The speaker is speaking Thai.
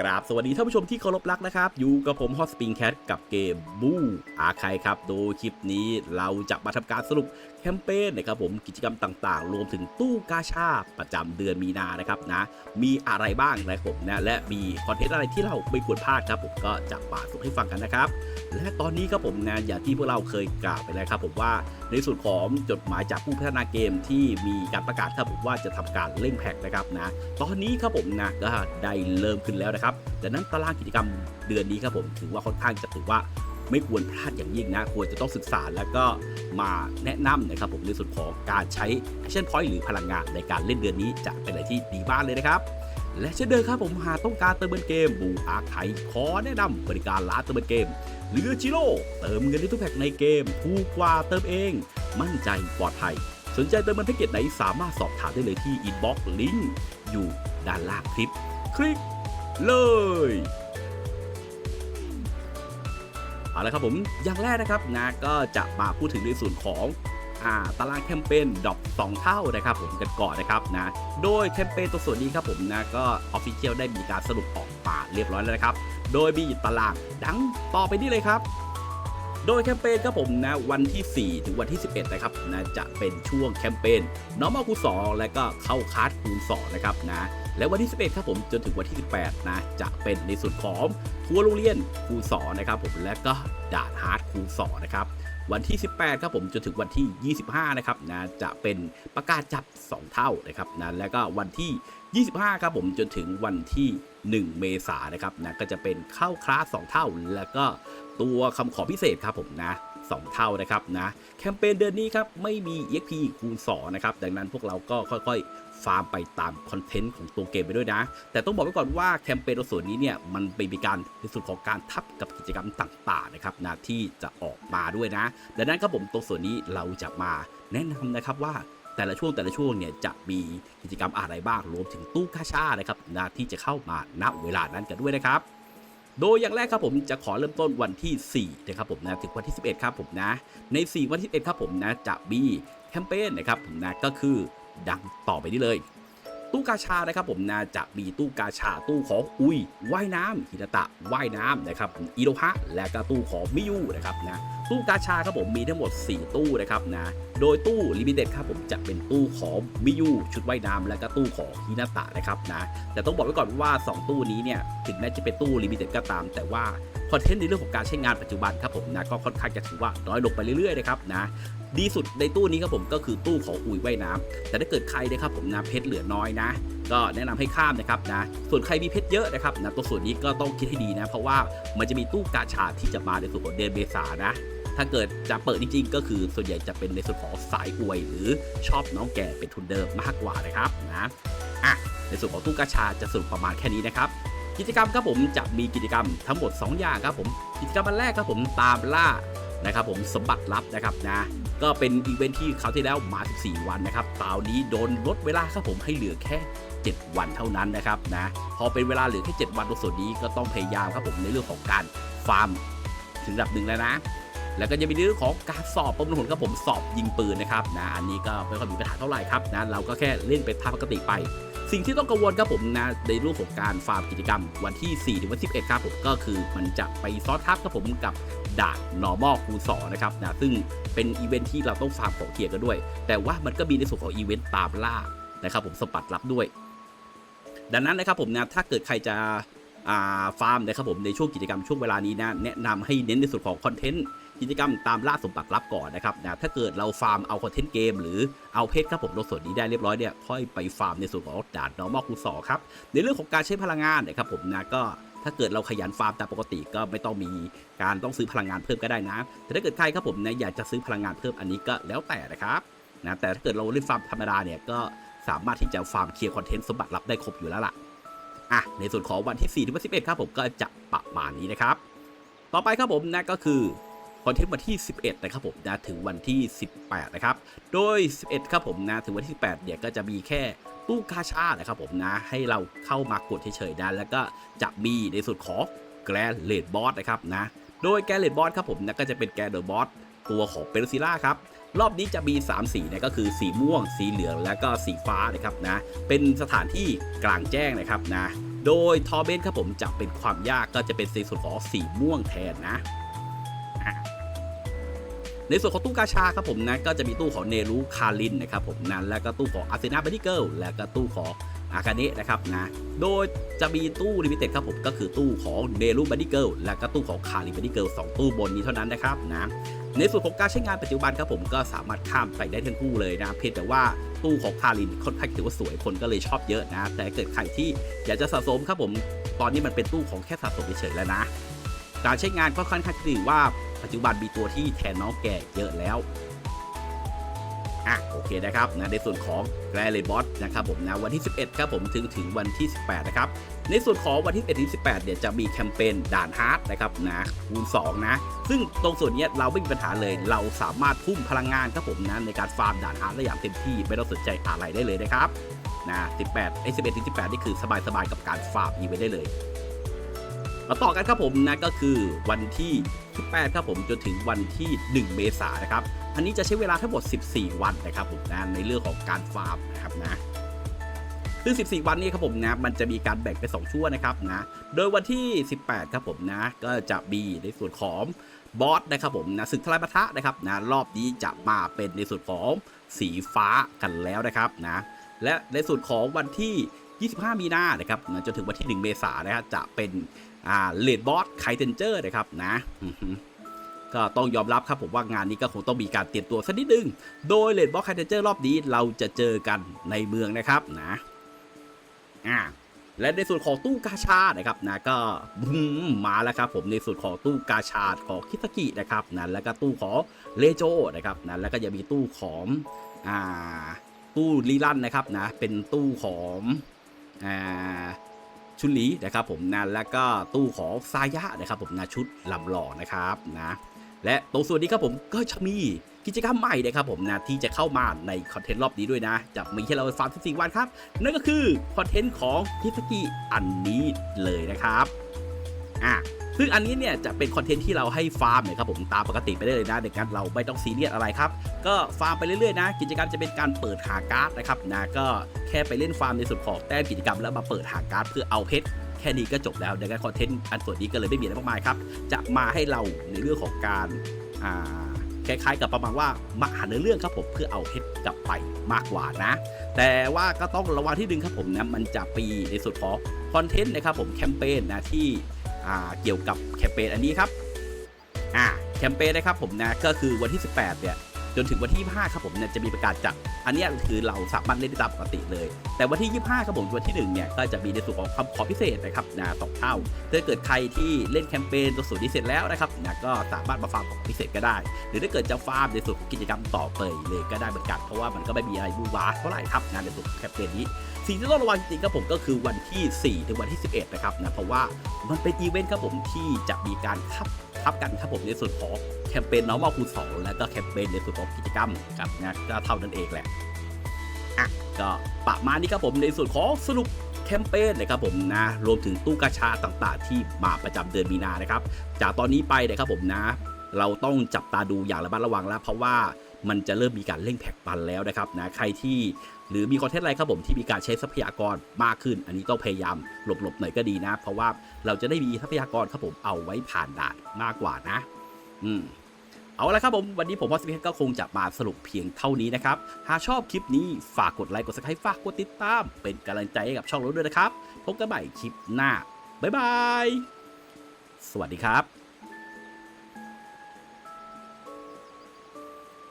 กราบสวัสดีท่านผู้ชมที่เคารพรักนะครับ อยู่กับผมฮอสปริงแคทกับเกมบูอาคายครับ โดยคลิปนี้เราจะมาทำการสรุปแคมเปญนะครับผมกิจกรรมต่างๆ รวมถึงตู้กาชาประจำเดือนมีนานะครับนะ มีอะไรบ้างนะครับผมนะและมีคอนเทนต์อะไรที่เราไม่ควรพลาดครับผมก็จะมาสุให้ฟังกันนะครับ และตอนนี้ครับผมนะอย่างที่พวกเราเคยกล่าวไปแล้วครับผมว่าในส่วนของจดหมายจากผู้พัฒนาเกมที่มีการประกาศครับผมว่าจะทำการเล่นแพ็กนะครับนะ ตอนนี้ครับผมนะก็ได้เริ่มขึ้นแล้วนะครับดังนั้นตารางกิจกรรมเดือนนี้ครับผมถือว่าค่อนข้างจะถือว่าไม่ควรพลาดอย่างยิ่งนะ ควรจะต้องศึกษาแล้วก็มาแนะนำนะครับผมในส่วนของการใช้ Action Point หรือพลังงานในการเล่นเดือนนี้จะเป็นอะไรที่ดีมากเลยนะครับ และเช่นเดิมครับผมหากต้องการเติมเงินเกมบูอาร์ไขขอแนะนำบริการร้านเติมเงินเกมเรือจิโร่เติมเงินในทุกแพ็กในเกมถูกกว่าเติมเอง มั่นใจปลอดภัย สนใจเติมเงินแพ็กเกจไหนสามารถสอบถามได้เลยที่อินบ็อกซ์ลิงก์อยู่ด้านล่างคลิป คลิก เลยเอาละครับผมอย่างแรกนะครับนะก็จะมาพูดถึงในส่วนของตารางแคมเปญดอก2เท่านะครับผมกันก่อนนะครับนะโดยแคมเปญตัวส่วนนี้ครับผมนะก็ออฟฟิเชียลได้มีการสรุปออกมาเรียบร้อยแล้วนะครับ โดยมีตารางดังต่อไปนี้เลยครับ โดยแคมเปญครับผมนะวันที่ 4 ถึงวันที่ 11 นะครับนะจะเป็นช่วงแคมเปญ normal คูณ2และก็เข้าคาร์ดคูณ2นะครับนะ และวันที่ 11ครับผมจนถึงวันที่ 18 นะ จะเป็นในส่วนของทัวร์โรงเรียนคูณ2นนะครับผมและก็ดานฮาร์ดคูณ2นนะครับวันที่ 18 ครับผมจนถึงวันที่ 25 นะครับนะจะเป็นประกาศจับ 2 เท่านะครับนะแล้วก็วันที่ 25 ครับผมจนถึงวันที่ 1 เมษายนนะครับนะก็จะเป็นเข้าคลาส 2 เท่า แล้วก็ตัวคำขอพิเศษครับผมนะ 2 เท่านะครับนะแคมเปญเดือนนี้ครับไม่มี EXP คูณ2นะครับดังนั้นพวกเราก็ค่อยๆ ฟาร์มไปตามคอนเทนต์ของตัวเกมไปด้วยนะ แต่ต้องบอกไว้ก่อนว่าแคมเปญตัวส่วนนี้เนี่ยมันเป็นมีการในส่วนของการทับกับกิจกรรมต่างๆนะครับนะที่จะออกมาด้วยนะ ดังนั้นครับผมตรงส่วนนี้เราจะมาแนะนำนะครับว่าแต่ละช่วงแต่ละช่วงเนี่ยจะมีกิจกรรมอะไรบ้างรวมถึงตู้กาชานะครับนะที่จะเข้ามาณเวลานั้นกันด้วยนะครับ โดยอย่างแรกครับผมจะขอเริ่มต้นวันที่4นะครับผมนะถึงวันที่ 11 ครับผมนะ ใน 4 วันที่11ครับผมนะจะมีแคมเปญนะครับผมนะก็คือดังต่อไปนี้เลย ตู้กาชานะครับผมนะจะมีตู้กาชาตู้ของอุยว่ายน้ำฮินาตะว่ายน้ำนะครับอิโรฮะและก็ตู้ของมิยูนะครับนะตู้กาชาครับผมมีทั้งหมด 4 ตู้นะครับนะโดยตู้ลิมิเต็ดครับผมจะเป็นตู้ของมิยูชุดว่ายน้ำและก็ตู้ของฮินาตะนะครับนะแต่ต้องบอกไว้ก่อนว่า 2 ตู้นี้เนี่ยถึงแม้จะเป็นตู้ลิมิเต็ดก็ตาม แต่ว่า อนเทนต์ในเรื่องของการใช้งานปัจจุบันครับผมนะก็ค่อนข้างจะถือว่าน้อยลงไปเรื่อยๆนะครับนะดีสุดในตู้นี้ครับผมก็คือตู้ของอุยว่ายน้ำแต่ถ้าเกิดใครนะครับผมนะเพชรเหลือน้อยนะ ก็แนะนำให้ข้ามนะครับนะส่วนใครมีเพชรเยอะนะครับนะตัวส่วนนี้ก็ต้องคิดให้ดีนะ เพราะว่ามันจะมีตู้กาชาที่จะมาในส่วนของเดือนเมษานะถ้าเกิดจะเปิดจริงๆ ก็คือส่วนใหญ่จะเป็นในส่วนของสายอวย หรือชอบน้องแก่เป็นทุนเดิมมากกว่านะครับนะอะในส่วนของตู้กาชาจะสรุปประมาณแค่นี้นะครับ กิจกรรมครับผมจะมีกิจกรรมทั้งหมด 2 อย่างครับผมกิจกรรมอันแรกครับผมตามล่านะครับผมสมบัติลับนะครับนะก็เป็นอีเวนท์ที่คราวที่แล้วมา 14 วันนะครับคราวนี้โดนลดเวลาครับผมให้เหลือแค่ 7 วันเท่านั้นนะครับนะพอเป็นเวลาเหลือแค่ 7 วันตรงส่วนนี้ก็ต้องพยายามครับผมในเรื่องของการฟาร์มถึงระดับหนึ่งแล้วนะ แล้วก็จะมีเรื่องของการสอบประมวลผลครับผมสอบยิงปืนนะครับนะอันนี้ก็ไม่ค่อยมีปัญหาเท่าไหร่ครับนะเราก็แค่เล่นเป็นตาปกติไป สิ่งที่ต้องกังวลครับผมนะในเรื่องของการฟาร์มกิจกรรม วันที่4ถึงวันที่11ครับผมก็คือมันจะไปซ้อนทับครับผมกับด่าน normal คูณ2นะครับนะซึ่งเป็นอีเวนท์ที่เราต้องฟาร์มของเทียร์กันด้วย แต่ว่ามันก็มีในส่วนของอีเวนต์ตามล่านะครับผมสมบัติลับด้วย ดังนั้นนะครับผมนะถ้าเกิดใครจะฟาร์มนะครับผมในช่วงกิจกรรมช่วงเวลานี้นะแนะนำให้เน้นในส่วนของคอนเทนต์ กิจกรรมตามล่าสมบัติลับก่อนนะครับนะถ้าเกิดเราฟาร์มเอาคอนเทนต์เกมหรือเอาเพชรครับผมในส่วนนี้ได้เรียบร้อยเนี่ยค่อยไปฟาร์มในส่วนของด่าน normal คูณ2ครับในเรื่องของการใช้พลังงานนะครับผมนะก็ถ้าเกิดเราขยันฟาร์มตามปกติก็ไม่ต้องมีการต้องซื้อพลังงานเพิ่มก็ได้นะ แต่ถ้าเกิดใครครับผมนะอยากจะซื้อพลังงานเพิ่มอันนี้ก็แล้วแต่นะครับนะแต่ถ้าเกิดเราเล่นฟาร์มธรรมดาเนี่ยก็สามารถที่จะฟาร์มเคลียร์คอนเทนต์สมบัติลับได้ครบอยู่แล้วล่ะอะในส่วนของวันที่4ถึงวันที่11ครับผมก็จะประมาณนี้นะครับ ต่อไปครับผมนะก็คือ คอนเทนต์วันที่ 11 นะครับผมนะถึงวันที่ 18 นะครับ โดย 11 ครับผมนะถึงวันที่ 18 เนี่ยก็จะมีแค่ตู้กาชานะครับผมนะให้เราเข้ามากดเฉยๆได้แล้วก็จะมีในส่วนของแกรเลดบอสนะครับนะโดยแกรเลดบอสครับผมนะก็จะเป็นแกรนเดอร์บอสตัวของเปโรซิล่าครับรอบนี้จะมี 3 สีนะก็คือสีม่วง สีเหลืองและก็สีฟ้านะครับนะเป็นสถานที่กลางแจ้งนะครับนะโดยทอเบนครับผมจะเป็นความยากก็จะเป็นในส่วนของสีม่วงแทนนะ ในส่วนของตู้กาชาครับผมนะก็จะมีตู้ของเนรุคารินนะครับผมนะแล้วก็ตู้ของอาร์เซนาบันดิเกิลแล้วก็ตู้ของอากาเนะนะครับนะโดยจะมีตู้ลิมิเต็ดครับผมก็คือตู้ของเนรุบันดิเกิลแล้วก็ตู้ของคาริบันดิเกิลสองตู้บนนี้เท่านั้นนะครับนะในส่วนของการใช้งานปัจจุบันครับผมก็สามารถข้ามไปได้ทั้งคู่เลยนะเพียงแต่ว่าตู้ของคารินค่อนข้างถือว่าสวยคนก็เลยชอบเยอะนะ แต่เกิดใครที่อยากจะสะสมครับผมตอนนี้มันเป็นตู้ของแค่สะสมเฉยๆแล้วนะ การใช้งานก็ค่อนข้างถือว่า ปัจจุบันมีตัวที่แทนน้องแก่เยอะแล้วอะโอเคนะครับนะในส่วนของแกรเลบอสนะครับผมนะวันที่ 11ครับผมถึงถึงวันที่ 18 นะครับ ในส่วนของวันที่11ถึง18เนี่ยจะมีแคมเปญด่านฮาร์ดนะครับนะคูณ2นะ ซึ่งตรงส่วนนี้เราไม่มีปัญหาเลยเราสามารถทุ่มพลังงานครับผมนะในการฟาร์มด่านฮาร์ดได้อย่างเต็มที่ไม่ต้องสนใจอะไรได้เลยนะครับนะ18ไอ้11ถึง18 นี่คือสบายๆกับการฟาร์มอีเวนต์ได้เลยมาต่อกันครับผมนะก็คือวันที่ 18ครับผมจนถึงวันที่ 1 เมษายนนะครับ อันนี้จะใช้เวลาทั้งหมด 14 วันนะครับผมนะในเรื่องของการฟาร์มนะครับนะซึ่ง 14 วันนี้ครับผมนะ มันจะมีการแบ่งเป็น 2 ช่วงนะครับนะ โดยวันที่ 18 ครับผมนะ ก็จะมีในส่วนของบอสนะครับผมนะศึกทลายปะทะนะครับนะ รอบนี้จะมาเป็นในส่วนของสีฟ้ากันแล้วนะครับนะ และในส่วนของวันที่ 25 มีนานะครับนะจนถึงวันที่ 1 เมษายนนะครับจะเป็น อ่าเลดบอสไคเทนเจอร์นะครับนะก็ต้องยอมรับครับผมว่างานนี้ก็คงต้องมีการเตรียมตัวสักนิดนึง โดยเลดบอสไคเทนเจอร์รอบนี้เราจะเจอกันในเมืองนะครับนะอ่าและในส่วนของตู้กาชาดนะครับนะก็บึ้มมาแล้วครับผมในส่วนของตู้กาชาดของคิสกินะครับนะแล้วก็ตู้ของเลโจนะครับนะแล้วก็จะมีตู้ของอ่าตู้ลีลันนะครับนะเป็นตู้ของอ่า ชุนหลีนะครับผมนะแล้วก็ตู้ของซายะนะครับผมนะชุดลำหล่อนะครับนะและตรงส่วนนี้ครับผมก็จะมีกิจกรรมใหม่นะครับผมนะที่จะเข้ามาในคอนเทนต์รอบนี้ด้วยนะ จะมีให้เราฟาร์ม14วันครับ นั่นก็คือคอนเทนต์ของทิสกิอันนี้เลยนะครับ อะซึ่งอันนี้เนี่ยจะเป็นคอนเทนต์ที่เราให้ฟาร์มเนี่ยครับผมตามปกติไปได้เลยนะในการเราไม่ต้องซีเรียสอะไรครับ ก็ฟาร์มไปเรื่อยๆนะกิจกรรมจะเป็นการเปิดหาการ์ดนะครับนะก็แค่ไปเล่นฟาร์มในส่วนของแต้มกิจกรรมแล้วมาเปิดหาการ์ดเพื่อเอาเพชรแค่นี้ก็จบแล้วดังนั้นคอนเทนต์อันส่วนนี้ก็เลยไม่มีอะไรมากมายครับจะมาให้เราในเรื่องของการอ่าคล้ายๆกับประมาณว่ามาหาเนื้อเรื่องครับผมเพื่อเอาเพชรกลับไปมากกว่านะ แต่ว่าก็ต้องระวังที่หนึ่งครับผมนะมันจะปีในส่วนของคอนเทนต์นะครับผมแคมเปญนะที่ เกี่ยวกับแคมเปญอันนี้ครับอ่าแคมเปญนะครับผมนะก็คือวันที่ 18เนี่ยจนถึงวันที่ 25 ครับผมเนี่ยจะมีประกาศจัดอันนี้คือเราสามารถเล่นได้ตามปกติเลย แต่วันที่ 25 ครับผมวันที่ 1 เนี่ย ก็จะมีในส่วนของคำขอพิเศษนะครับนะสองเท่าถ้าเกิดใครที่เล่นแคมเปญตัวสูตรนี้เสร็จแล้วนะครับนะก็สามารถมาฟาร์มของพิเศษก็ได้ หรือถ้าเกิดจะฟาร์มในส่วนของกิจกรรมต่อไปเลยก็ได้เหมือนกัน เพราะว่ามันก็ไม่มีอะไรบูวาเท่าไหร่ครับงานในส่วนแคมเปญนี้ สิ่งที่ต้องระวังจริงๆครับผมก็คือวันที่ 4 ถึงวันที่ 11 นะครับนะเพราะว่ามันเป็นอีเวนต์ครับผมที่จะมีการทับทับกันครับผมในส่วนของแคมเปญ normal คูณ2แล้วก็แคมเปญในส่วนของกิจกรรมครับนะก็เท่านั้นเองแหละอะก็ประมาณนี้ครับผมในส่วนของสรุปแคมเปญนะครับผมนะรวมถึงตู้กาชาต่างๆ ที่มาประจำเดือนมีนานะครับ จากตอนนี้ไปนะครับผมนะ เราต้องจับตาดูอย่างระมัดระวังแล้ว เพราะว่า มันจะเริ่มมีการเร่งแพ็กปันแล้วนะครับนะใครที่หรือมีคอนเทนต์อะไรครับผมที่มีการใช้ทรัพยากรมากขึ้น อันนี้ต้องพยายามหลบๆหน่อยก็ดีนะ เพราะว่าเราจะได้มีทรัพยากรครับผมเอาไว้ผ่านด่านมากกว่านะ อืมเอาละครับผม วันนี้ผมพอสเปก็คงจะมาสรุปเพียงเท่านี้นะครับ หากชอบคลิปนี้ฝากกดไลค์กดซับสไครต์ฝากกดติดตาม เป็นกำลังใจให้กับช่องเราด้วยนะครับ พบกันใหม่คลิปหน้า บ๊ายบาย สวัสดีครับ